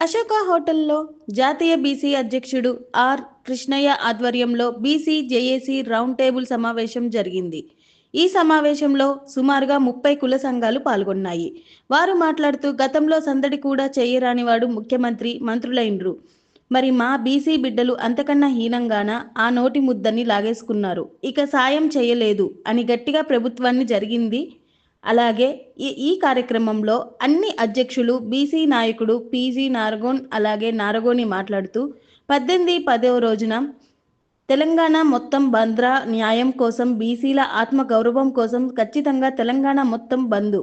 అశోక హోటల్లో జాతీయ బీసీ అధ్యక్షుడు ఆర్. కృష్ణయ్య ఆధ్వర్యంలో బీసీ జేఏసీ రౌండ్ టేబుల్ సమావేశం జరిగింది. ఈ సమావేశంలో సుమారుగా ముప్పై కుల సంఘాలు పాల్గొన్నాయి. వారు మాట్లాడుతూ గతంలో సందడి కూడా చేయరాని వాడు ముఖ్యమంత్రి మంత్రులైండ్రు మరి మా బీసీ బిడ్డలు అంతకన్నా హీనంగాన? ఆ నోటి ముద్దని లాగేసుకున్నారు. ఇక సాయం చేయలేదు అని గట్టిగా ప్రభుత్వాన్ని జరిగింది అలాగే ఈ ఈ కార్యక్రమంలో అన్ని అధ్యక్షులు బీసీ నాయకుడు పీజీ నారగోన్ అలాగే నారగోని మాట్లాడుతూ పద్దెనిమిది పదవ రోజున తెలంగాణ మొత్తం బంద్రా న్యాయం కోసం బీసీల ఆత్మ గౌరవం కోసం ఖచ్చితంగా తెలంగాణ మొత్తం బంద్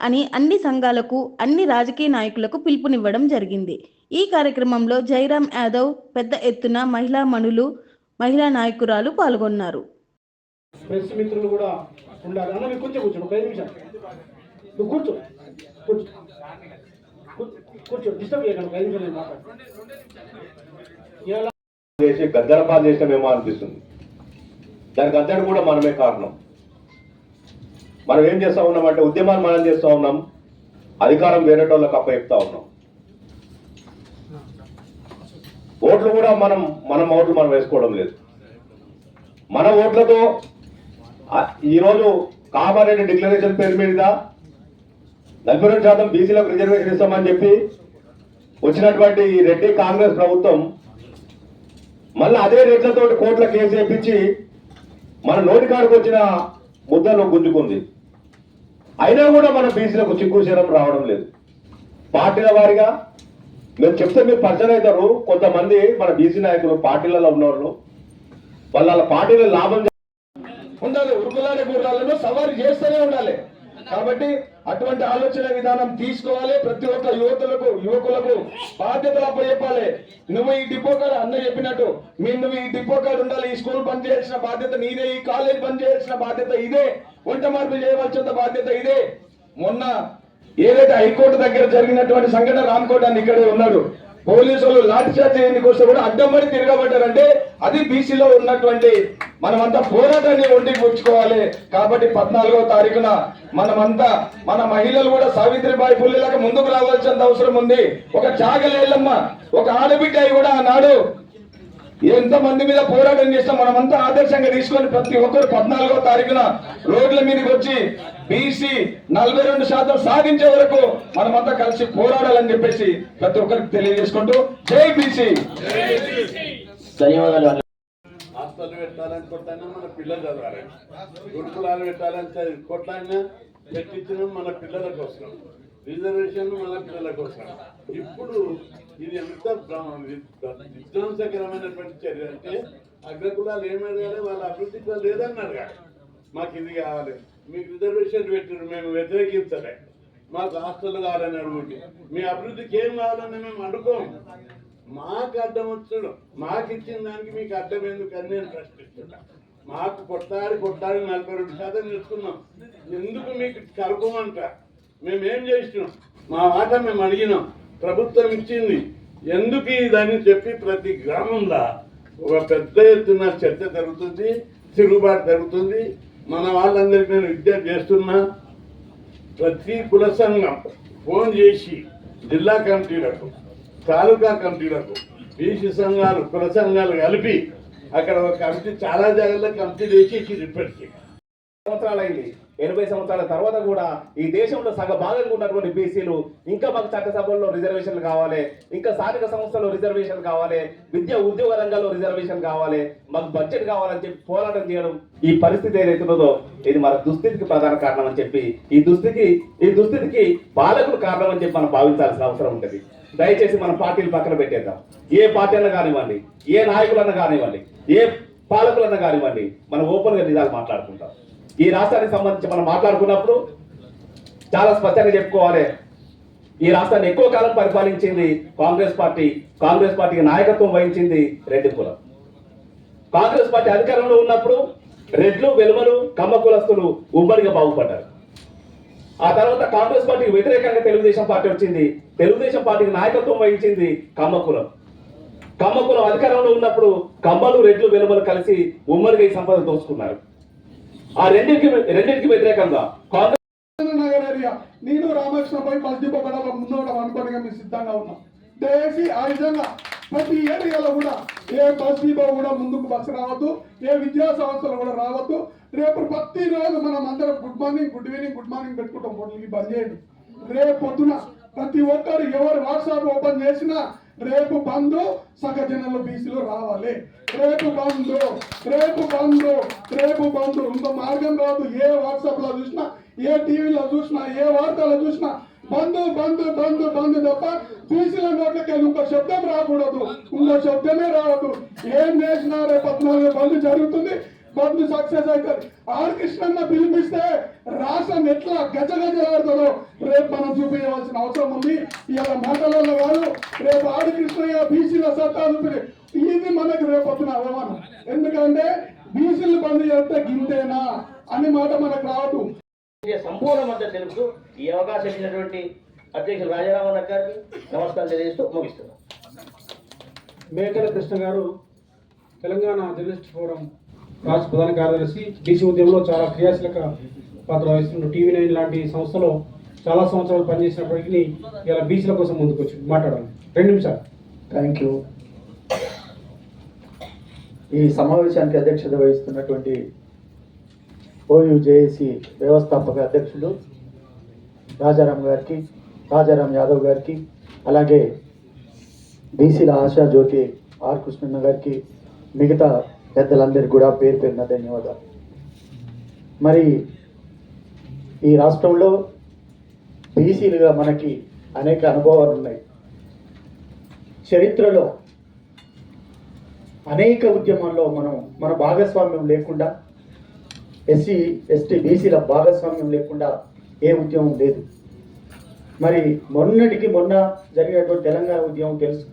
అని అన్ని సంఘాలకు అన్ని రాజకీయ నాయకులకు పిలుపునివ్వడం జరిగింది. ఈ కార్యక్రమంలో జైరామ్ యాదవ్ పెద్ద ఎత్తున మహిళా మణులు మహిళా నాయకురాలు పాల్గొన్నారు. ప్రెస్ మిత్రులు కూడా ఉండాలి. అన్న మీరు కొంచెం కూర్చోండి ఒక ఐదు నిమిషాలు. నువ్వు కూర్చో కూర్చో. కూర్చో డిస్టర్బ్ చేయకండి ఒక ఐదు నిమిషాలు నేను మాట్లాడు ఇలా చేసి గద్దరపాలు చేసినామేమో అనిపిస్తుంది దానికి అంతటి కూడా మనమే కారణం. మనం ఏం చేస్తూ ఉన్నామంటే ఉద్యమాలు మనం చేస్తూ ఉన్నాం. అధికారం వేరే వాళ్ళకి అప్పచెప్తా ఉన్నాం. ఓట్లు కూడా మనం మన ఓట్లు మనం వేసుకోవడం లేదు. మన ఓట్లతో ఈరోజు కామారెడ్డి డిక్లరేషన్ పేరు మీద నలభై రెండు శాతం బీసీలకు రిజర్వేషన్ ఇస్తామని చెప్పి వచ్చినటువంటి ఈ రెడ్డి కాంగ్రెస్ ప్రభుత్వం మళ్ళీ అదే రేట్లతో కోట్ల కేసు వేయించి మన నోటికాడికి వచ్చిన ముద్దలో గుంజుకుంది. అయినా కూడా మన బీసీలకు చిక్కుశీలం రావడం లేదు. పార్టీల వారిగా మీరు చెప్తే మీరు పరిచయం అవుతారు. కొంతమంది మన బీసీ నాయకులు పార్టీలలో ఉన్నవాళ్ళు వాళ్ళ వాళ్ళ పార్టీల లాభం ఉండాలి. ఉరుకులాడే గుర్రాలను సవారీ చేస్తూనే ఉండాలి. కాబట్టి అటువంటి ఆలోచన విధానం తీసుకోవాలి. ప్రతి ఒక్క యువతులకు యువకులకు బాధ్యతలు అప్పచెప్పాలి. నువ్వు ఈ డిపో కాడ అన్న చెప్పినట్టు మీ నువ్వు ఈ డిపో కాడ ఉండాలి. ఈ స్కూల్ బంద్ చేయాల్సిన బాధ్యత నీదే. ఈ కాలేజ్ బంద్ చేయాల్సిన బాధ్యత ఇదే. వంట మార్పు చేయవలసిన బాధ్యత ఇదే. మొన్న ఏదైతే హైకోర్టు దగ్గర జరిగినటువంటి సంఘటన రామ్కోట్ అని ఇక్కడే ఉన్నాడు. పోలీసులు లాఠీ చార్జ్ చేయడానికి వస్తే కూడా అడ్డంబడి తిరగబడ్డారంటే అది బీసీలో ఉన్నటువంటి మనమంతా పోరాటాన్ని ఒంటికి పుచ్చుకోవాలి. కాబట్టి పద్నాలుగో తారీఖున మనమంతా మన మహిళలు కూడా సావిత్రిబాయి పుల్లిలాగా ముందుకు రావాల్సిన అవసరం ఉంది. ఒక చాగలేళ్ళమ్మ ఒక ఆడబిడ్డ కూడా ఆనాడు ఎంత మంది మీద పోరాటం చేస్తాం మనమంతా ఆదర్శంగా తీసుకొని ప్రతి ఒక్కరు పద్నాలుగో తారీఖున రోడ్ల మీదకి వచ్చి బీసీ నలభై రెండు శాతం సాధించే వరకు మనమంతా కలిసి పోరాడాలని చెప్పేసి ప్రతి ఒక్కరికి తెలియజేసుకుంటూ జై బీసీ. ధన్యవాదాలు హాస్టల్ పెట్టాలని కొట్టానా? మన పిల్లలు చదవాలి. గురుకులాలు పెట్టాలని కొట్లాడినా పెట్టించడం మన పిల్లల కోసం. రిజర్వేషన్ మన పిల్లల కోసం. ఇప్పుడు ఇది ఎంత విధ్వంసకరమైనటువంటి చర్య అంటే అగ్రకులాలు ఏమడగాలి వాళ్ళ అభివృద్ధిలో లేదన్నారు కాదు మాకు ఇది కావాలి. మీకు రిజర్వేషన్ పెట్టారు మేము వ్యతిరేకించలే. మాకు హాస్టల్ కావాలని అడుగుంటే. మీ అభివృద్ధికి ఏం కావాలని మేము అడుకోము. మాకు అడ్డం వచ్చాడు మాకు ఇచ్చిన దానికి మీకు అడ్డం ఎందుకని నేను ప్రశ్నిస్తున్నా. మాకు కొట్టాడి కొట్టాడి నలభై రెండు శాతం చేసుకున్నాం ఎందుకు మీకు కలపమంట? మేమేం చేసినాం? మా వాట మేము అడిగినాం. ప్రభుత్వం ఇచ్చింది. ఎందుకు ఇదని చెప్పి ప్రతి గ్రామంలో ఒక పెద్ద ఎత్తున చర్చ జరుగుతుంది తిరుగుబాటు జరుగుతుంది. మన వాళ్ళందరికీ నేను విజ్ఞప్తి చేస్తున్నా ప్రతి కుల సంఘం ఫోన్ చేసి జిల్లా కమిటీలకు తాలూకా కమిటీలకు బీసీ సంఘాలు కుల సంఘాలు కలిపి అక్కడ ఒక కమిటీ చాలా జాగ్రత్తగా కమిటీ వేసేసి ఇప్పటికీ. సంవత్సరాలు సంవత్సరాలైంది. ఎనభై సంవత్సరాల తర్వాత కూడా ఈ దేశంలో సగ భాగంగా ఉన్నటువంటి బీసీలు ఇంకా మాకు చట్టసభల్లో రిజర్వేషన్లు కావాలి ఇంకా స్థానిక సంస్థల్లో రిజర్వేషన్ కావాలి విద్య ఉద్యోగ రంగంలో రిజర్వేషన్ కావాలి మాకు బడ్జెట్ కావాలని చెప్పి పోరాటం చేయడం ఈ పరిస్థితి ఏదైతున్నదో ఇది మన దుస్థితికి ప్రధాన కారణం అని చెప్పి ఈ దుస్థితికి ఈ దుస్థితికి బాలకులు కారణం అని చెప్పి మనం భావించాల్సిన అవసరం ఉంటుంది. దయచేసి మన పార్టీలు పక్కన పెట్టేద్దాం. ఏ పార్టీ అన్నా కానివ్వండి ఏ నాయకులన్నా కానివ్వండి ఏ పాలకులన్నా కానివ్వండి మనం ఓపెన్గా నిజాలు మాట్లాడుకుంటాం. ఈ రాష్ట్రానికి సంబంధించి మనం మాట్లాడుకున్నప్పుడు చాలా స్పష్టంగా చెప్పుకోవాలి. ఈ రాష్ట్రాన్ని ఎక్కువ కాలం పరిపాలించింది కాంగ్రెస్ పార్టీ. కాంగ్రెస్ పార్టీకి నాయకత్వం వహించింది రెడ్డి కులం కాంగ్రెస్ పార్టీ అధికారంలో ఉన్నప్పుడు రెడ్లు వెలుమలు కమ్మ కులస్తులు ఉమ్మడిగా బాగుపడ్డారు. ఆ తర్వాత కాంగ్రెస్ పార్టీకి వ్యతిరేకంగా తెలుగుదేశం పార్టీ వచ్చింది. తెలుగుదేశం పార్టీకి నాయకత్వం వహించింది కమ్మ కులం. కమ్మ కులం అధికారంలో ఉన్నప్పుడు కమ్మలు రెడ్లు వెలుమలు కలిసి ఉమ్మడిగా ఈ సంపద దోచుకున్నారు. ఆ రెండింటికి రెండింటికి వ్యతిరేకంగా కాంగ్రెస్ నగర్ ఏరియా నేను రామకృష్ణపై పోయి బస్ ముందు అనుకోవడానికి మేము సిద్ధంగా ఉన్నాం. దయచేసి ఆ విధంగా ప్రతి ఏరియాలో కూడా ఏ బస్ డిపో కూడా ముందుకు బస్సు రావద్దు ఏ విద్యా సంస్థలు కూడా రావద్దు. రేపు ప్రతిరోజు మనం అందరం good morning good evening good morning పెట్టుకుంటాం ఫోన్లకి బంద్ చేయండి. రేపు పొద్దున ప్రతి ఒక్కరు ఎవరు వాట్సాప్ ఓపెన్ చేసినా రేపు బంధు సగజనులు బీసీలు రావాలి. రేపు బంధు రేపు బంధు రేపు బంధు ఇంకో మార్గం రాదు. ఏ వాట్సాప్లో చూసినా ఏ టీవీలో చూసినా ఏ వార్తలో చూసినా బంధు బంధు బంధు బంధు తప్ప బీసీల నోట్లకి ఇంకో శబ్దం రాకూడదు. ఇంకో శబ్దమే రావద్దు ఏం చేసినా రేపు పద్నాలుగు బంధు జరుగుతుంది. బంధు సక్సెస్ అవుతుంది ఆర్ కృష్ణన్న పిలిపిస్తే రాష్ట్రం ఎట్లా గజ గజ ఆడుతుందో రేపు మనం చూపించవలసిన అవసరం ఉంది. ఇలా మాటలలో కాదు రేపు ఆడి కృష్ణయ్య బీసీల సత్తా చూపి ఇది మనకు రేపు పొద్దున అవమానం. ఎందుకంటే బీసీలు బంద్ చేస్తే గింతేనా అని మాట మనకు రావద్దు. సంపూర్ణ మద్దతు తెలుపుతూ ఈ అవకాశం ఇచ్చినటువంటి అధ్యక్షులు రాజారామన్న గారికి నమస్కారం తెలియజేస్తూ ముగిస్తున్నాం. మేకల కృష్ణ గారు తెలంగాణ జర్నలిస్ట్ ఫోరం రాజ్ ప్రధాన కార్యదర్శి బీసీ ఉద్యమంలో చాలా క్రియాశీలక పాత్ర వహిస్తున్న టీవీ నైన్ లాంటి సంస్థలో చాలా సంవత్సరాలు పనిచేసినప్పటికీ ఇలా బీసీల కోసం ముందుకు వచ్చి మాట్లాడాలి రెండు నిమిషాలు. థ్యాంక్ యూ ఈ సమావేశానికి అధ్యక్షత వహిస్తున్నటువంటి ఓయూ జేఏసీ వ్యవస్థాపక అధ్యక్షులు రాజారాం గారికి రాజారాం యాదవ్ గారికి అలాగే బీసీల ఆశా జ్యోతి ఆర్ కృష్ణన్న గారికి మిగతా పెద్దలందరికీ కూడా పేరు పేరున ధన్యవాదాలు. మరి ఈ రాష్ట్రంలో బీసీలుగా మనకి అనేక అనుభవాలు ఉన్నాయి. చరిత్రలో అనేక ఉద్యమాల్లో మనం మన భాగస్వామ్యం లేకుండా ఎస్సీ ఎస్టీ బీసీల భాగస్వామ్యం లేకుండా ఏ ఉద్యమం లేదు. మరి మొన్నటికి మొన్న జరిగినటువంటి తెలంగాణ ఉద్యమం తెలుసు.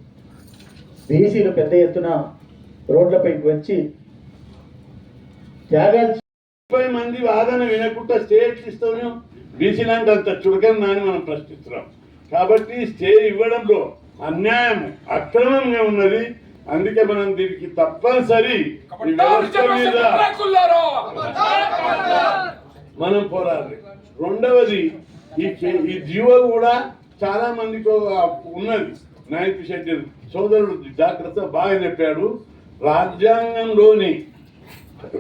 బీసీలు పెద్ద ఎత్తున రోడ్లపైకి వచ్చి త్యాగాలు ముప్పై మంది వాదన వినకుండా స్టేట్ ఇస్తాము బీసీలాంటి అంత చులకన అని మనం ప్రశ్నిస్తున్నాం. కాబట్టి స్టే ఇవ్వడంలో అన్యాయం అక్రమంగా ఉన్నది. అందుకే మనం దీనికి తప్పనిసరి మనం పోరాడాలి రెండవది ఈ జీవో కూడా చాలా మందికి ఉన్నది. నైన్త్ షెడ్యూల్ సోదరుడు జాగ్రత్త బాగా చెప్పాడు. రాజ్యాంగంలోని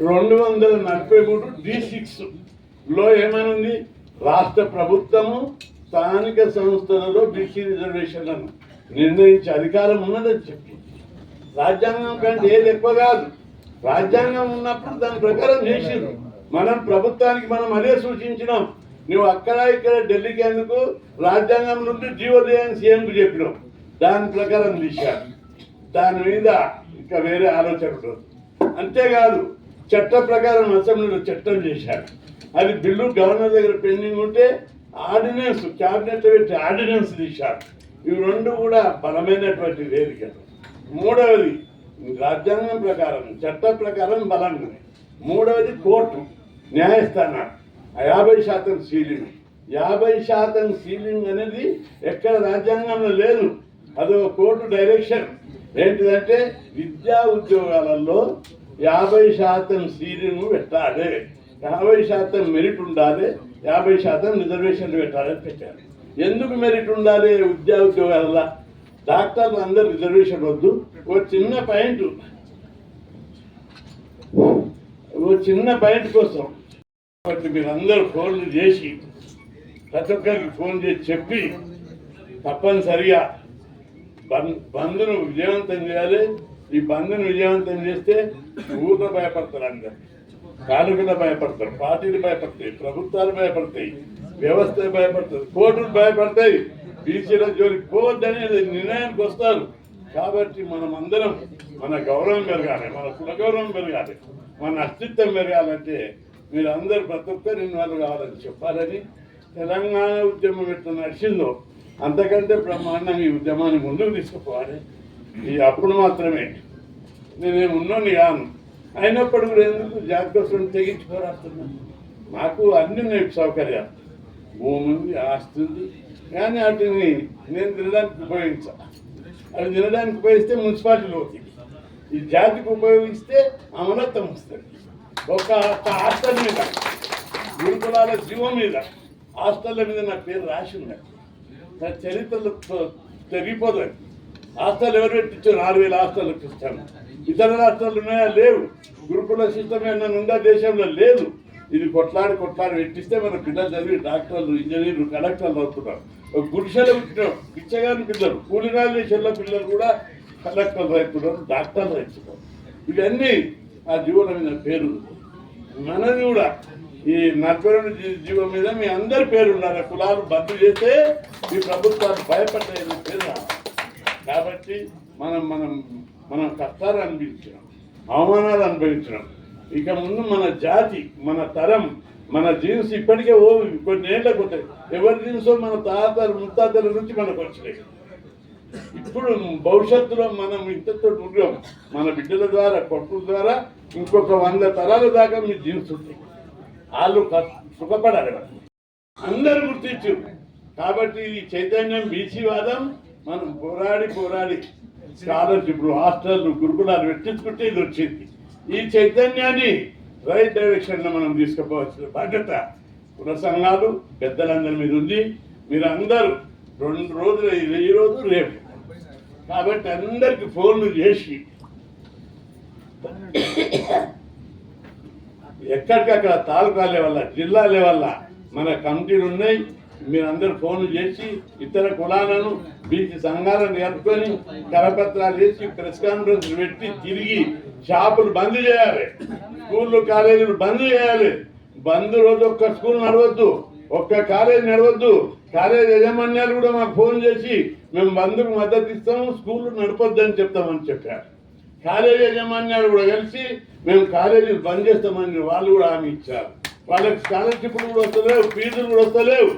రెండు వందల నలభై మూడు డి సిక్స్లో ఏమనుంది? రాష్ట్ర ప్రభుత్వము స్థానిక సంస్థలలో బీసీ రిజర్వేషన్లను నిర్ణయించే అధికారం ఉన్నదని చెప్పి రాజ్యాంగం కంటే ఏది ఎక్కువ కాదు. రాజ్యాంగం ఉన్నప్పుడు దాని ప్రకారం చేసిండ్రు. మనం ప్రభుత్వానికి మనం అదే సూచించినాం. నువ్వు అక్కడ ఇక్కడ ఢిల్లీకి ఎందుకు? రాజ్యాంగం నుండి జీవోదయం సీఎంకు చెప్పినాం దాని ప్రకారం తీశారు. దాని మీద ఇంకా వేరే ఆలోచన ఉండదు. అంతేకాదు చట్ట ప్రకారం అసెంబ్లీలో చట్టం చేశారు. అది బిల్లు గవర్నర్ దగ్గర పెండింగ్ ఉంటే ఆర్డినెన్స్ క్యాబినెట్ పెట్టి ఆర్డినెన్స్ తీశారు. ఇవి రెండు కూడా బలమైనటువంటి వేదికలు. మూడవది రాజ్యాంగం ప్రకారం చట్ట ప్రకారం బలంగా మూడవది కోర్టు న్యాయస్థానాలు. యాభై శాతం సీలింగ్. యాభై శాతం సీలింగ్ అనేది ఎక్కడ రాజ్యాంగంలో లేదు. అదో కోర్టు డైరెక్షన్. ఏంటిదంటే విద్యా ఉద్యోగాలలో యాభై శాతం సీలింగ్ పెట్టాలి. యాభై శాతం మెరిట్ ఉండాలి యాభై శాతం రిజర్వేషన్లు పెట్టాలని పెట్టారు. ఎందుకు మెరిట్ ఉండాలి విద్యా ఉద్యోగాలలో? డాక్టర్లు అందరు రిజర్వేషన్ వద్దు. ఓ చిన్న పాయింట్ ఓ చిన్న పాయింట్ కోసం కాబట్టి మీరందరూ ఫోన్లు చేసి ప్రతి ఒక్కరికి ఫోన్ చేసి చెప్పి తప్పనిసరిగా బంద్ను విజయవంతం చేయాలి. ఈ బంద్ను విజయవంతం చేస్తే ఊర్లో భయపడతారు అందరు. తాలూకులు భయపడతారు పార్టీలు భయపడతాయి ప్రభుత్వాలు భయపడతాయి వ్యవస్థ భయపడుతుంది కోర్టులు భయపడతాయి. బీసీల జోలికి అనేది నిర్ణయానికి వస్తారు. కాబట్టి మనం అందరం మన గౌరవం పెరగాలి మన కులగౌరవం పెరగాలి మన అస్తిత్వం పెరగాలంటే మీరు అందరు ప్రతి ఒక్కరు ఇన్వాల్వ్ కావాలని చెప్పాలని తెలంగాణ ఉద్యమం ఎట్లా నడిచిందో అంతకంటే బ్రహ్మాండంగా ఈ ఉద్యమాన్ని ముందుకు తీసుకుపోవాలి. ఈ అప్పుడు మాత్రమే. నేనేం ఉన్నోని కాను. అయినప్పుడు కూడా ఎందుకు జాగ్రత్తలు తెగించుకోరాస్తున్నాను మాకు నాకు అన్ని నేను సౌకర్యాలు. భూమి ఉంది ఆస్తి ఉంది కానీ వాటిని నేను తినడానికి ఉపయోగించా. అవి తినడానికి ఉపయోగిస్తే మున్సిపాలిటీలో అవుతుంది ఈ జాతికి ఉపయోగిస్తే అమలత్వం వస్తుంది. ఒక ఒక హాస్టల్ మీద గురుకులాల జీవం మీద హాస్టల్ల మీద నా పేరు రాసి ఉన్నది. నా చరిత్రలో తెగిపోతుంది హాస్టల్ ఎవరు పెట్టించారు? ఆరు వేల హాస్టల్ ఇస్తాను ఇతర రాష్ట్రాలు ఉన్నాయా? లేవు. గురుకుల సిస్టమ్ ఏమైనా ఉందా? దేశంలో లేదు. ఇది కొట్లాడి కొట్లాడి పెట్టిస్తే మన పిల్లలు చదివి డాక్టర్లు ఇంజనీర్లు కలెక్టర్లు అవుతున్నారు. ఒక పుట్టినాం. పిచ్చగాని పిల్లలు. కూలినాలు దేశంలో పిల్లలు కూడా కలెక్టర్లు అవుతున్నారు డాక్టర్లు అవుతున్నారు. ఇవన్నీ ఆ జీవుల మీద పేరు. మనది కూడా ఈ నడపడం జీవం మీద మీ అందరి పేరు ఉన్నారు కులాలు బంద్ చేస్తే ఈ ప్రభుత్వాలు భయపడ్డాయి పేరు కాబట్టి మనం మనం మనం కష్టాలు అనిపించడం అవమానాలు అనుభవించినాం. ఇక ముందు మన జాతి మన తరం మన జీన్స్ ఇప్పటికే ఓ కొన్ని ఏళ్ళకు పోతాయి ఎవరి జీన్సో మన తాతలు ముత్తాతల నుంచి మనకు వచ్చినాయి. ఇప్పుడు భవిష్యత్తులో మనం ఇంతతో ఉన్నాం మన బిడ్డల ద్వారా కొట్టుల ద్వారా ఇంకొక వంద తరాల దాకా మీ జీన్స్ ఉంటాయి. వాళ్ళు క- సుఖపడాలి వాళ్ళు. అందరూ గుర్తించారు కాబట్టి ఈ చైతన్యం బీసీవాదం మనం పోరాడి పోరాడి స్కాలర్షిప్లు హాస్టల్ గురుకులాలు పెట్టించుకుంటే ఇది వచ్చింది. ఈ చైతన్యాన్ని రైట్ డైరెక్షన్లో మనం తీసుకుపోవాల్సిన బాధ్యత కుల సంఘాలు పెద్దలందరి మీద ఉంది. మీరు అందరూ రెండు రోజులు ఇది ఈ రోజు రేపు. కాబట్టి అందరికి ఫోన్లు చేసి ఎక్కడికక్కడ తాలూకా లెవెల్ జిల్లా లెవెల్ మన కమిటీలు ఉన్నాయి. మీరందరూ ఫోన్లు చేసి ఇతర కులాలను బీసీ సంఘాలను నేర్పుకొని కరపత్రాలు వేసి ప్రెస్ కాన్ఫరెన్స్ పెట్టి తిరిగి షాపులు బంద్ చేయాలి. స్కూళ్ళు కాలేజీలు బంద్ చేయాలి. బంద్ రోజు ఒక్క స్కూల్ నడవద్దు. ఒక్క కాలేజీ నడవద్దు. కాలేజ్ యజమాన్యాలు కూడా మాకు ఫోన్ చేసి మేము బంద్కు మద్దతు ఇస్తాము స్కూళ్ళు నడపొద్దని చెప్తామని చెప్పారు. కాలేజీ యజమాన్యాలు కూడా కలిసి మేము కాలేజీలు బంద్ చేస్తామని వాళ్ళు కూడా హామీ ఇచ్చారు. వాళ్ళకి స్కాలర్షిప్లు కూడా వస్తలేవు ఫీజులు కూడా వస్తలేవు.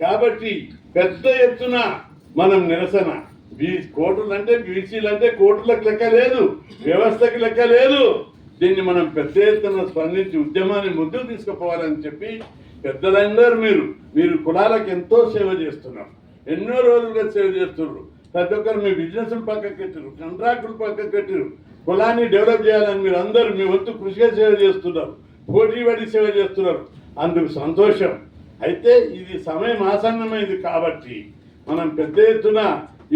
కాబట్టి పెద్ద ఎత్తున మనం నిరసన. బీ కోటలు అంటే బీసీలు అంటే కోర్టులకు లెక్క లేదు వ్యవస్థకి లెక్క లేదు. దీన్ని మనం పెద్ద ఎత్తున స్పందించి ఉద్యమాన్ని ముందుకు తీసుకుపోవాలని చెప్పి పెద్దలందరూ మీరు మీరు కులాలకు ఎంతో సేవ చేస్తున్నారు. ఎన్నో రోజులుగా సేవ చేస్తున్నారు. ప్రతి ఒక్కరు మీ బిజినెస్ పక్కకు పెట్టారు కంట్రాక్టులు పక్కకు పెట్టారు కులాన్ని డెవలప్ చేయాలని మీరు అందరూ మీ వంతు కృషిగా సేవ చేస్తున్నారు పోటీ పడి సేవ చేస్తున్నారు. అందుకు సంతోషం. అయితే ఇది సమయం ఆసన్నమైంది కాబట్టి మనం పెద్ద ఎత్తున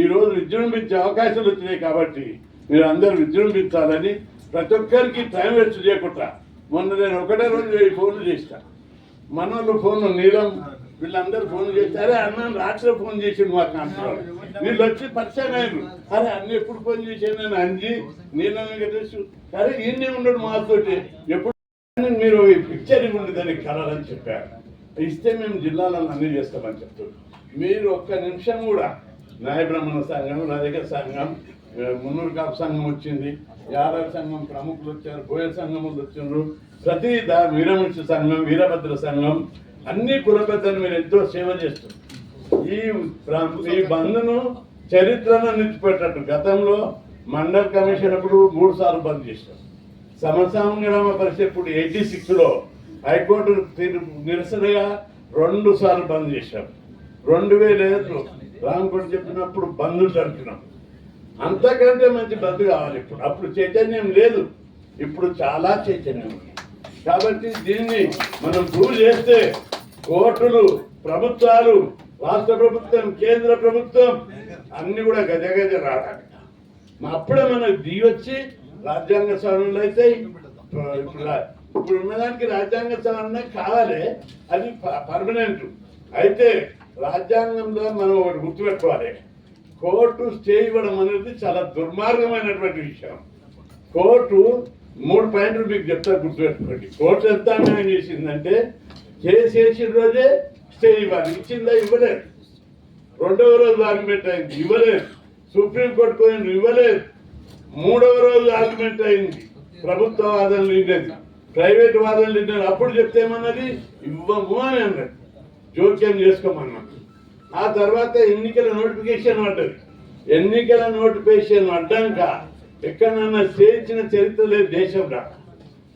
ఈ రోజు విజృంభించే అవకాశాలు వచ్చినాయి కాబట్టి మీరు అందరూ విజృంభించాలని ప్రతి ఒక్కరికి టైం వేస్ట్ చేయకుండా మొన్న నేను ఒకటే రోజు వెయ్యి ఫోన్లు చేసిన. మనోళ్ళు ఫోన్లు నీలం వీళ్ళందరూ ఫోన్ చేసి అరే అన్న రాత్రి ఫోన్ చేసిండు మాకు అంటున్నాడు. వీళ్ళు వచ్చి పరిచయం అయ్యారు. అరే అన్న ఎప్పుడు ఫోన్ చేశాను నేను అంజి నేను తెలుసు. అరే ఈయనే ఉన్నాడు మాతోటి. ఎప్పుడు మీరు ఈ పిక్చర్ ఇవ్వండి దానికి కలరని చెప్పారు. ఇస్తే మేము జిల్లాలను అన్ని చేస్తామని చెప్తాడు మీరు ఒక్క నిమిషం కూడా న్యాయబ్రహ్మణ సంఘం దగ్గర సంఘం మున్నూరు కాపు సంఘం వచ్చింది. యాదవ సంఘం ప్రముఖులు వచ్చారు బోయ సంఘములు వచ్చిండ్రు. ప్రతి దా వీరముషి సంఘం వీరభద్ర సంఘం అన్ని కుల పెద్దలు మీరు ఎంతో సేవ చేస్తున్నారు. ఈ ప్రా- ఈ బంద్ను చరిత్రను నిలిచిపెట్టట్టు గతంలో మండల్ కమిషన్ అప్పుడు మూడు సార్లు బంద్ చేశారు. సమసంగ్రామ పరిస్థితి ఇప్పుడు ఎయిటీ సిక్స్లో హైకోర్టు నిరసనగా రెండు సార్లు బంద్ చేశాం రెండు వేల ఏళ్ళు రామకోటి చెప్పినప్పుడు బంద్ జరిపినాం అంతకంటే మంచి బంద్ కావాలి ఇప్పుడు. అప్పుడు చైతన్యం లేదు. ఇప్పుడు చాలా చైతన్యం ఉంది. కాబట్టి దీన్ని మనం ప్రూవ్ చేస్తే కోర్టులు ప్రభుత్వాలు రాష్ట్ర ప్రభుత్వం కేంద్ర ప్రభుత్వం అన్ని కూడా గజ గజ రావాలి అప్పుడే మనం దిగొచ్చి వచ్చి రాజ్యాంగ సవరణలు అయితే ఇప్పుడు ఇప్పుడు ఉన్నదానికి రాజ్యాంగ సవరణ కావాలి. అది పర్మనెంట్. అయితే రాజ్యాంగంలో మనం ఒకటి గుర్తుపెట్టుకోవాలి. కోర్టు స్టే ఇవ్వడం అనేది చాలా దుర్మార్గమైనటువంటి విషయం. కోర్టు మూడు పాయింట్లు మీకు చెప్తా గుర్తుపెట్టుకోండి. కోర్టు ఎంత అన్యాయం చేసిందంటే కేసు రోజే స్టే ఇవ్వాలి ఇచ్చిందా ఇవ్వలేదు. రెండవ రోజు ఆర్గ్యుమెంట్ అయింది. ఇవ్వలేదు. సుప్రీంకోర్టు పోయింది ఇవ్వలేదు. మూడవ రోజు ఆర్గ్యుమెంట్ అయింది. ప్రభుత్వ వాదనలు విన్నది ప్రైవేట్ వాదనలు విన్నది అప్పుడు చెప్తే ఏమన్నది? ఇవ్వము అని అన్నది. జోక్యం చేసుకోమన్నది ఆ తర్వాత ఎన్నికల నోటిఫికేషన్ పడ్డది. ఎన్నికల నోటిఫికేషన్ పడ్డాక ఎక్కడన్నా చేయించిన చరిత్ర లేదు దేశంలో.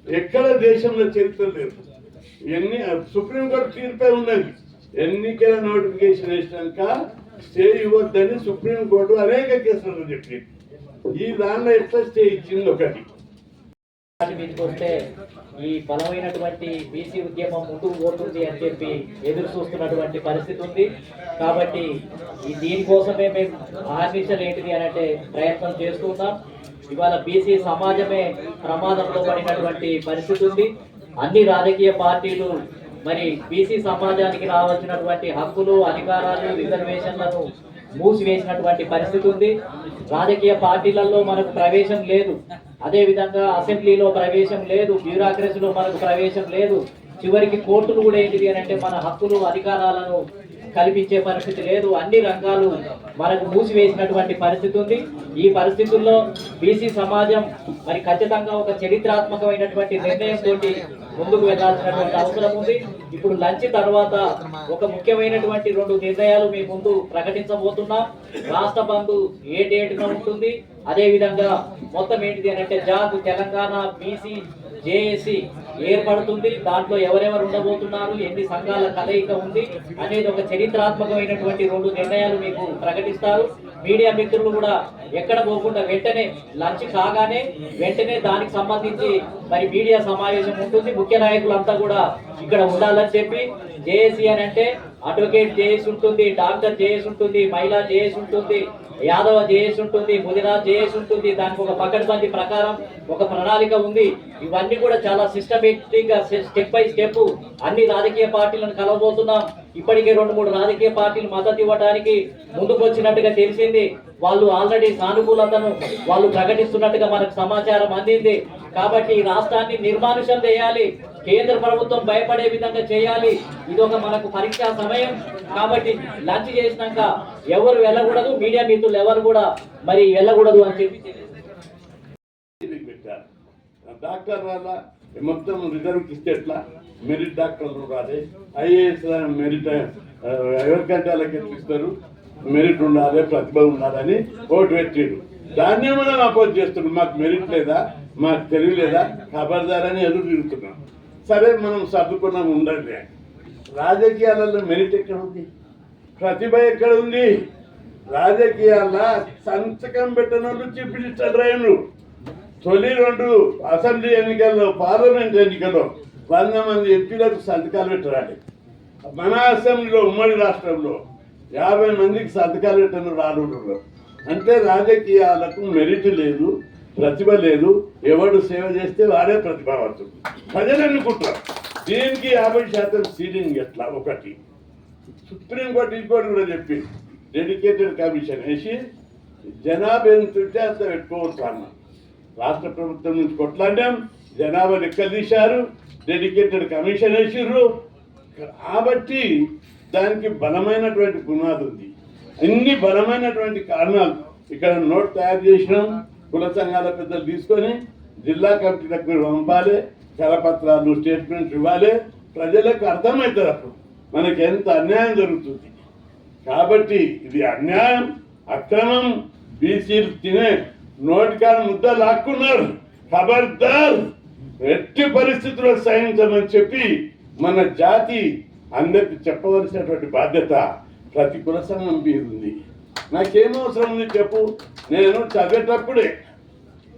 ఎక్కడ దేశంలో చరిత్ర లేదు. ఎన్ని సుప్రీంకోర్టు తీర్పే ఉన్నది. ఎన్నికల నోటిఫికేషన్ వేసినాక స్టే ఇవ్వద్దని సుప్రీంకోర్టు అనేక కేసులు చెప్పి ఈ దానిలో ఎట్లా స్టే ఇచ్చింది ఒకటి? మీదకి వస్తే ఈ బలమైనటువంటి బీసీ ఉద్యమం ముందుకు పోతుంది అని చెప్పి ఎదురు చూస్తున్నటువంటి పరిస్థితి ఉంది. కాబట్టి ఈ దీనికోసమే మేము ఆర్మిషన్ ఏంటిది అని అంటే ప్రయత్నం చేస్తున్నాం ఇవాళ బీసీ సమాజమే ప్రమాదంలో పడినటువంటి పరిస్థితి ఉంది. అన్ని రాజకీయ పార్టీలు మరి బీసీ సమాజానికి రావాల్సినటువంటి హక్కులు అధికారాలు రిజర్వేషన్లను మూసివేసినటువంటి పరిస్థితి ఉంది. రాజకీయ పార్టీలలో మనకు ప్రవేశం లేదు. అదే విధంగా అసెంబ్లీలో ప్రవేశం లేదు బ్యూరాక్రసీలో మనకు ప్రవేశం లేదు. చివరికి కోర్టులు కూడా ఏంటిది అని అంటే మన హక్కులు అధికారాలను కల్పించే పరిస్థితి లేదు. అన్ని రంగాలు మనకు మూసివేసినటువంటి పరిస్థితి ఉంది. ఈ పరిస్థితుల్లో బీసీ సమాజం మరి ఖచ్చితంగా ఒక చరిత్రాత్మకమైనటువంటి నిర్ణయం తోటి ముందుకు వెళ్ళాల్సినటువంటి అవసరం ఉంది. ఇప్పుడు లంచ్ తర్వాత ఒక ముఖ్యమైనటువంటి రెండు నిర్ణయాలు మీ ముందు ప్రకటించబోతున్నాం. రాష్ట్ర బంధు ఏ డేటున ఉంటుంది? అదేవిధంగా మొత్తం ఏంటిది అని అంటే జాబ్ తెలంగాణ బీసీ జేఏసీ ఏర్పడుతుంది. దాంట్లో ఎవరెవరు ఉండబోతున్నారు? ఎన్ని సంఘాల కలయిక ఉంది? అనేది ఒక చరిత్రాత్మకమైనటువంటి రెండు నిర్ణయాలు మీకు ప్రకటిస్తారు. మీడియా మిత్రులు కూడా ఎక్కడ పోకుండా వెంటనే లంచ్ కాగానే వెంటనే దానికి సంబంధించి మరి మీడియా సమావేశం ఉంటుంది. ముఖ్య నాయకులంతా కూడా ఇక్కడ ఉండాలని చెప్పి జేఏసీ అని అంటే అడ్వకేట్ జేఏసీ ఉంటుంది డాక్టర్ జేఏసీ ఉంటుంది మహిళా జేఏసీ ఉంటుంది యాదవ జేఏసీ ఉంటుంది ముదిరాజ్ జేఏసీ ఉంటుంది. దానికి ఒక పకడ్బందీ ప్రకారం ఒక ప్రణాళిక ఉంది. ఇవన్నీ కూడా చాలా సిస్టమేటిక్గా స్టెప్ బై స్టెప్ అన్ని రాజకీయ పార్టీలను కలవబోతున్నాం. ఇప్పటికే రెండు మూడు రాజకీయ పార్టీలు మద్దతు ఇవ్వడానికి ముందుకు వచ్చినట్టుగా తెలిసింది. వాళ్ళు ఆల్రెడీ సానుకూలతను వాళ్ళు ప్రకటిస్తున్నట్టుగా మనకు సమాచారం అందింది. కాబట్టి ఈ రాష్ట్రాన్ని నిర్మానుషం చేయాలి. కేంద్ర ప్రభుత్వం భయపడే విధంగా చేయాలి. ఇది ఒక మనకు పరీక్షా సమయం. కాబట్టి లంచ్ చేసినాక ఎవరు వెళ్ళకూడదు మీడియా మిత్రులు ఎవరు కూడా మరి వెళ్ళకూడదు అని చెప్పి డాక్టర్ రాలా మొత్తం రిజర్వ్ ఇస్తే ఎట్లా? మెరిట్ డాక్టర్లు రాలే. ఐఏఎస్ మెరిట్ ఎవరికంటే వాళ్ళకి ఇస్తారు మెరిట్ ఉండాలి ప్రతిభ ఉండాలని ఓటు పెట్టిండు. దాన్ని మనం అపోజ్ చేస్తున్నాం మాకు మెరిట్ లేదా? మాకు తెలివి లేదా ఖబర్దారని ఎదురు తిరుగుతున్నాం సరే మనం సర్దుకున్నాం ఉండండి. రాజకీయాలలో మెరిట్ ఎక్కడ ఉంది? ప్రతిభ ఎక్కడ ఉంది? రాజకీయాల సంతకం పెట్టినోళ్ళు చీఫ్ మినిస్టర్ రైన్లు తొలి రెండు అసెంబ్లీ ఎన్నికల్లో పార్లమెంట్ ఎన్నికల్లో వంద మంది ఎంపీలకు సంతకాలు పెట్టరాలి మన అసెంబ్లీలో ఉమ్మడి రాష్ట్రంలో యాభై మందికి సంతకాలు పెట్టిన రానున్నారు. అంటే రాజకీయాలకు మెరిట్ లేదు ప్రతిభ లేదు. ఎవడు సేవ చేస్తే వాడే ప్రతిభావంతుడు ప్రజలు అనుకుంటారు దీనికి యాభై శాతం సీలింగ్ ఎట్లా? ఒకటి. సుప్రీంకోర్టు ఇంకోటి కూడా చెప్పింది. డెడికేటెడ్ కమిషన్ వేసి జనాభా ఎంత ఉంటే అంత పెట్టుకోవచ్చు అన్న. రాష్ట్ర ప్రభుత్వం నుంచి కొట్లాడాం. జనాభా లెక్కలు తీశారు. డెడికేటెడ్ కమిషన్ వేసిర్రు. కాబట్టి దానికి బలమైనటువంటి పునాది ఉంది అన్ని బలమైనటువంటి కారణాలు ఇక్కడ నోట్ తయారు చేసినాం. కుల సంఘాల పెద్దలు తీసుకొని జిల్లా కమిటీలకు మీరు పంపాలి కరపత్రాలు స్టేట్మెంట్స్ ఇవ్వాలి. ప్రజలకు అర్థమవుతుంది అప్పుడు మనకి ఎంత అన్యాయం జరుగుతుంది. కాబట్టి ఇది అన్యాయం అక్రమం బీసీలు తినే నోటికాడ ముద్ద లాక్కున్నారు. ఖబర్దార్ ఎట్టి పరిస్థితుల్లో సహించమని చెప్పి మన జాతి అందరికి చెప్పవలసినటువంటి బాధ్యత ప్రతి కుల సంఘం మీద ఉంది. నాకేం అవసరం ఉంది చెప్పు. నేను చదివేటప్పుడే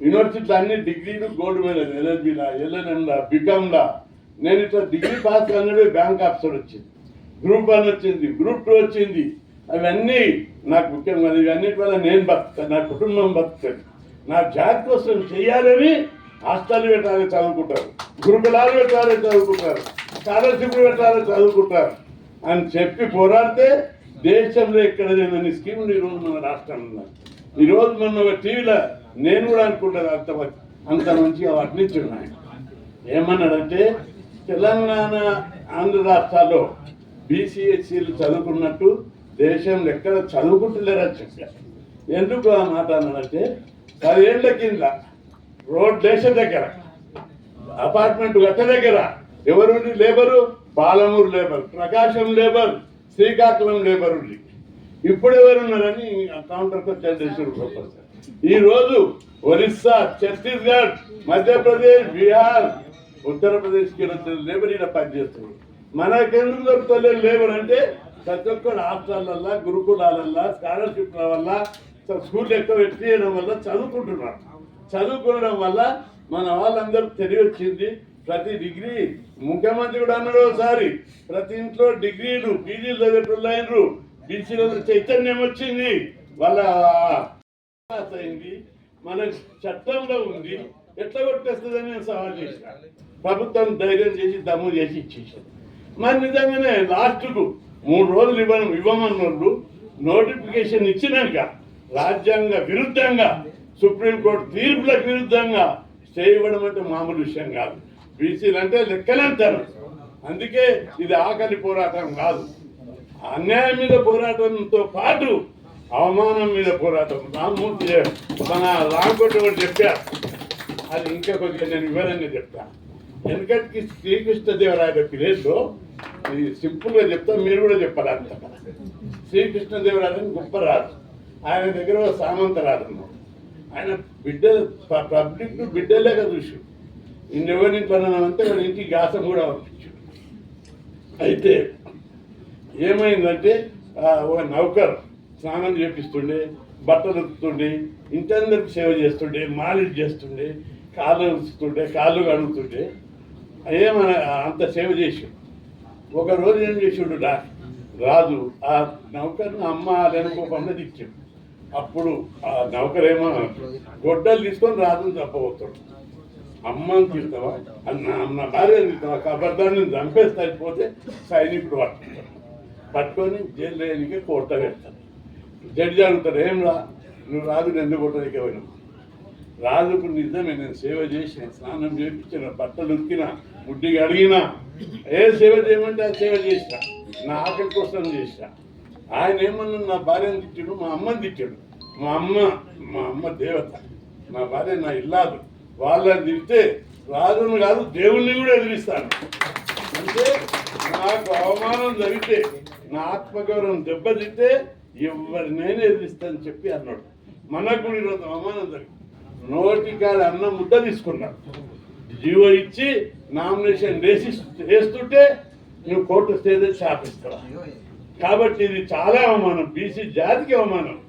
యూనివర్సిటీలో అన్ని డిగ్రీలు గోల్డ్ మెడల్ ఎల్ఎల్బీలా ఎల్ఎన్ఎంలా బికామ్లా నేను ఇట్లా డిగ్రీ పాస్ కానడే బ్యాంక్ ఆఫీసర్ వచ్చింది. గ్రూప్ వన్ వచ్చింది గ్రూప్ టూ వచ్చింది. అవన్నీ నాకు ముఖ్యం అది ఇవన్నిటి వల్ల నేను బతుకుతాను నా కుటుంబం బతుకుతాను. నా జాతి కోసం చేయాలని హాస్టల్ పెట్టాలని చదువుకుంటారు గురుకులాలు పెట్టాలని చదువుకుంటారు స్కాలర్షిప్లు పెట్టాలని చదువుకుంటారు అని చెప్పి పోరాడితే దేశంలో ఎక్కడ లేదని స్కీములు ఈరోజు మన రాష్ట్రంలో ఉన్నాయి. ఈరోజు మొన్న ఒక టీవీలో నేను కూడా అనుకుంటాను అంత అంత మంచిగా వర్ణించున్నాయి. ఏమన్నాడంటే తెలంగాణ ఆంధ్ర రాష్ట్రాల్లో బీసీఎస్సీలు చదువుకున్నట్టు దేశంలో ఎక్కడ చదువుకుంటలేరని చెప్పారు. ఎందుకు ఆ మాట అన్నానంటే పదేళ్ళ కింద రోడ్ దేశం దగ్గర అపార్ట్మెంట్ గట్ట దగ్గర ఎవరు labour? Palamuru labour Prakasam labour Srikakulam labour ఉంది ఇప్పుడు ఎవరున్నారని కౌంటర్కి వచ్చారు ప్రొఫెసర్ ఈరోజు ఒరిస్సా ఛత్తీస్గఢ్ మధ్యప్రదేశ్ బీహార్ ఉత్తరప్రదేశ్కి వచ్చిన లేబర్? ఇక్కడ పనిచేస్తున్నారు. మనకెందుకు దొరుకుతలేదు లేబర్ అంటే ప్రతి ఒక్కరు హాస్టల్లల్లా గురుకులాలల్లా స్కాలర్షిప్ల వల్ల స్కూల్ ఎక్కువ పెట్టేయడం వల్ల చదువుకుంటున్నారు. చదువుకోవడం వల్ల మన వాళ్ళందరూ తెలివి వచ్చింది ప్రతి డిగ్రీ ముఖ్యమంత్రి కూడా అన్నాడు ఒకసారి ప్రతి ఇంట్లో డిగ్రీలు పీజీలు చదివేటోళ్ళు బీసీల చైతన్యం వచ్చింది. వాళ్ళ అయింది. మన చట్టంలో ఉంది. ఎట్లా కొట్టేస్తుందని నేను సవాల్ చేసిన. ప్రభుత్వం ధైర్యం చేసి దమ్ము చేసి ఇచ్చేసాను మరి నిజంగానే లాస్ట్కు మూడు రోజులు ఇవ్వ ఇవ్వమన్నోళ్ళు నోటిఫికేషన్ ఇచ్చినాక రాజ్యాంగ విరుద్ధంగా సుప్రీంకోర్టు తీర్పులకు విరుద్ధంగా స్టే ఇవ్వడం అంటే మామూలు విషయం కాదు. బీసీలు అంటే లెక్కలంటారు అందుకే ఇది ఆకలి పోరాటం కాదు. అన్యాయం మీద పోరాటంతో పాటు అవమానం మీద పోరాటం. రామ్మూర్తి మన రామకోటి కూడా చెప్పారు. అది ఇంకా కొద్దిగా నేను వివరంగా చెప్తాను ఎందుకంటే శ్రీకృష్ణదేవరాయ పిలేజ్లో ఇది సింపుల్గా చెప్తా మీరు కూడా చెప్పాలి అంత. శ్రీకృష్ణదేవరాయని గొప్ప రాజు. ఆయన దగ్గర ఒక సామంత రాజు ఆయన బిడ్డ పబ్లిక్ బిడ్డలేక చూసి ఇంకెవరిని పన్నామంటే వాళ్ళ ఇంటికి గాసం కూడా పంపించాడు. అయితే ఏమైందంటే ఒక నౌకర్ స్నానం చేపిస్తుండే బట్టలు ఉతుకుతుండే ఇంటందరికి సేవ చేస్తుండే మాలిష్ చేస్తుండే కాళ్ళు ఉతుకుతుండే కాళ్ళు కడుగుతుండే. ఏమన అంత సేవ చేసి ఒక రోజు ఏం చేసాడు రా రాజు ఆ నౌకర్ని అమ్మ లేనుకోకుండా ఇచ్చాడు. అప్పుడు ఆ నౌకరేమో గొడ్డలు తీసుకొని రాజుని చంపబోతాడు. అమ్మని తీస్తావా అన్న అన్న భార్య తీస్తావా కబర్దాన్ని చంపేస్తా అయిపోతే సైనికుడు పట్టుకుంటాడు. పట్టుకొని జైలు లేనికే కోట పెడతాడు. జడ్జి అడుగుతాడు ఏం రా? నువ్వు రాజుని ఎందుకు కొట్టడానికి పోయినావు? రాజుకు నిజమే నేను సేవ చేసిన స్నానం చేయించిన బట్టలు ఉతికిన ముడ్డిగా అడిగినా ఏ సేవ చేయమంటే ఆ సేవ చేసిన నా ఆకలి కోసం చేసిన ఆయన ఏమన్నా నా భార్యను తిట్టాడు మా అమ్మని తిట్టాడు. మా అమ్మ మా అమ్మ దేవత. మా భార్య నా ఇల్లాదు. వాళ్ళని తిడితే రాజును కాదు దేవుణ్ణి కూడా ఎదిరిస్తాను. అంటే నాకు అవమానం జరిగితే నా ఆత్మగౌరవం దెబ్బతింటే ఎవరినైనా ఎదిరిస్తానని చెప్పి అన్నాడు. మనకు కూడా ఈరోజు అవమానం జరిగింది. నోటికాడ అన్నం ముద్ద తీసుకున్నాడు. జీవో ఇచ్చి నామినేషన్ వేసి వేస్తుంటే నువ్వు కోర్టు స్టేజ్ షాపిస్తావా కాబట్టి ఇది చాలా అవమానం. బీసీ జాతికి అవమానం.